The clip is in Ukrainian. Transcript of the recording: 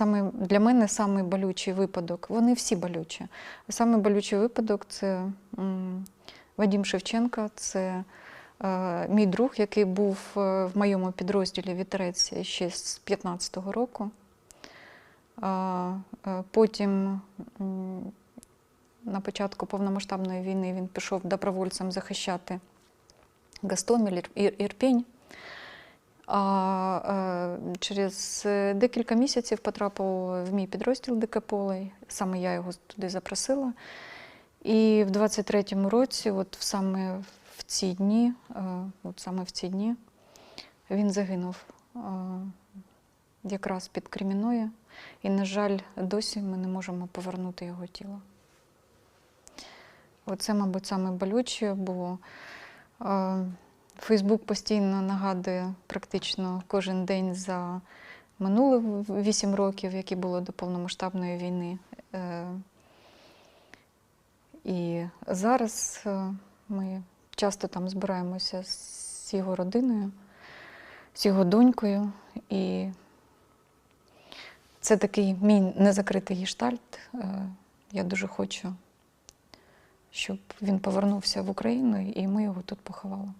саме для мене самий болючий випадок. Вони всі болючі. Самий болючий випадок це м, Вадим Шевченка, це е, мій друг, який був е, в моєму підрозділі вітерець ще з 15-го року. Е, Потім на початку повномасштабної війни він пішов добровольцем захищати Ір- Ірпінь. А е, через е, декілька місяців потрапив в мій підрозділ ДК Полей. Саме я його туди запросила. І в 23-му році, от саме в ці дні, е, от саме в ці дні, він загинув е, якраз під Креміною. І, на жаль, досі ми не можемо повернути його тіло. Оце, мабуть, саме болюче, бо Фейсбук постійно нагадує практично кожен день за минулі 8 років, які було до повномасштабної війни. Е, І зараз е, ми часто там збираємося з його родиною, з його донькою. І це такий мій незакритий гештальт. Е, Я дуже хочу, щоб він повернувся в Україну і ми його тут поховали.